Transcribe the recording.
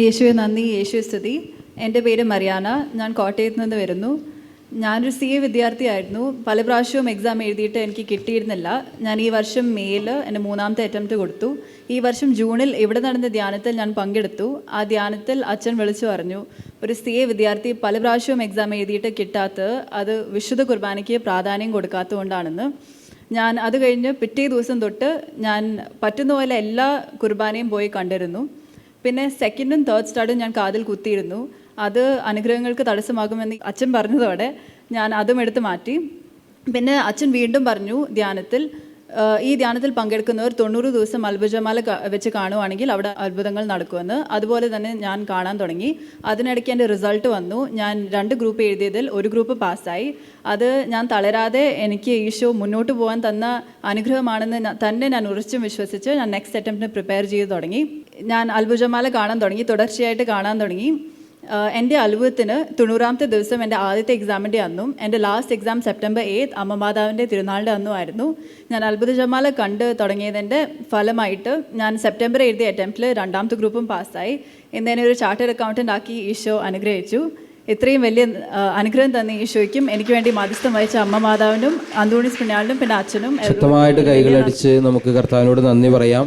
യേശുവെ നന്ദി. യേശു സ്തുതി. എന്റെ പേര് മറിയാന. ഞാൻ കോട്ടയത്ത് നിന്ന് വരുന്നു. ഞാനൊരു സി എ വിദ്യാർത്ഥിയായിരുന്നു. പല പ്രാവശ്യവും എക്സാം എഴുതിയിട്ട് എനിക്ക് കിട്ടിയിരുന്നില്ല. ഞാൻ ഈ വർഷം മെയിൽ എന്റെ മൂന്നാമത്തെ അറ്റംപ്റ്റ് കൊടുത്തു. ഈ വർഷം ജൂണിൽ ഇവിടെ നടന്ന ധ്യാനത്തിൽ ഞാൻ പങ്കെടുത്തു. ആ ധ്യാനത്തിൽ അച്ഛൻ വിളിച്ചു പറഞ്ഞു ഒരു സി എ വിദ്യാർത്ഥി പല പ്രാവശ്യവും എക്സാം എഴുതിയിട്ട് കിട്ടാത്തത് അത് വിശുദ്ധ കുർബാനയ്ക്ക് പ്രാധാന്യം കൊടുക്കാത്തതുകൊണ്ടാണെന്ന്. ഞാൻ അത് കഴിഞ്ഞ് പിറ്റേ ദിവസം തൊട്ട് ഞാൻ പറ്റുന്ന പോലെ എല്ലാ കുർബാനയും പോയി കണ്ടിരുന്നു. പിന്നെ സെക്കൻഡും തേർഡ് സ്റ്റാർഡും ഞാൻ കാതിൽ കുത്തിയിരുന്നു. അത് അനുഗ്രഹങ്ങൾക്ക് തടസ്സമാകുമെന്ന് അച്ഛൻ പറഞ്ഞതോടെ ഞാൻ അതും എടുത്ത് മാറ്റി. പിന്നെ അച്ഛൻ വീണ്ടും പറഞ്ഞു ധ്യാനത്തിൽ ഈ ധ്യാനത്തിൽ പങ്കെടുക്കുന്നവർ തൊണ്ണൂറ് ദിവസം അത്ഭുതമാല വെച്ച് കാണുവാണെങ്കിൽ അവിടെ അത്ഭുതങ്ങൾ നടക്കുമെന്ന്. അതുപോലെ തന്നെ ഞാൻ കാണാൻ തുടങ്ങി. അതിനിടയ്ക്ക് എന്റെ റിസൾട്ട് വന്നു. ഞാൻ രണ്ട് ഗ്രൂപ്പ് എഴുതിയതിൽ ഒരു ഗ്രൂപ്പ് പാസ്സായി. അത് ഞാൻ തളരാതെ എനിക്ക് ഈശോ മുന്നോട്ട് പോകാൻ തന്ന അനുഗ്രഹമാണെന്ന് തന്നെ ഞാൻ ഉറച്ചും വിശ്വസിച്ച് ഞാൻ നെക്സ്റ്റ് അറ്റംപ്റ്റിന് പ്രിപ്പയർ ചെയ്ത് തുടങ്ങി. ഞാൻ അത്ഭുതമാല കാണാൻ തുടങ്ങി. തുടർച്ചയായിട്ട് കാണാൻ തുടങ്ങി. എന്റെ അലുവത്തിന് തൊണ്ണൂറാമത്തെ ദിവസം എന്റെ ആദ്യത്തെ എക്സാമിന്റെ അന്നും എന്റെ ലാസ്റ്റ് എക്സാം സെപ്റ്റംബർ എയ്ത്ത് അമ്മമാതാവിന്റെ തിരുനാളിന്റെ അന്നും ആയിരുന്നു. ഞാൻ അത്ഭുത ജമാല കണ്ട് തുടങ്ങിയതിന്റെ ഫലമായിട്ട് ഞാൻ സെപ്റ്റംബർ എഴുതിയ അറ്റംപ്റ്റിൽ രണ്ടാമത്തെ ഗ്രൂപ്പും പാസ്സായി. എന്നെ ഒരു ചാർട്ടേഡ് അക്കൗണ്ടന്റ് ആക്കി ഈശോ അനുഗ്രഹിച്ചു. ഇത്രയും വലിയ അനുഗ്രഹം തന്ന ഈശോയ്ക്കും എനിക്ക് വേണ്ടി മധ്യസ്ഥം വഹിച്ച അമ്മ മാതാവിനും അന്തോണിസ് പിന്നാളിനും പിന്നെ അച്ഛനും ശക്തമായിട്ട് കൈകളടിച്ച് നമുക്ക് കർത്താവിനോട് നന്ദി പറയാം.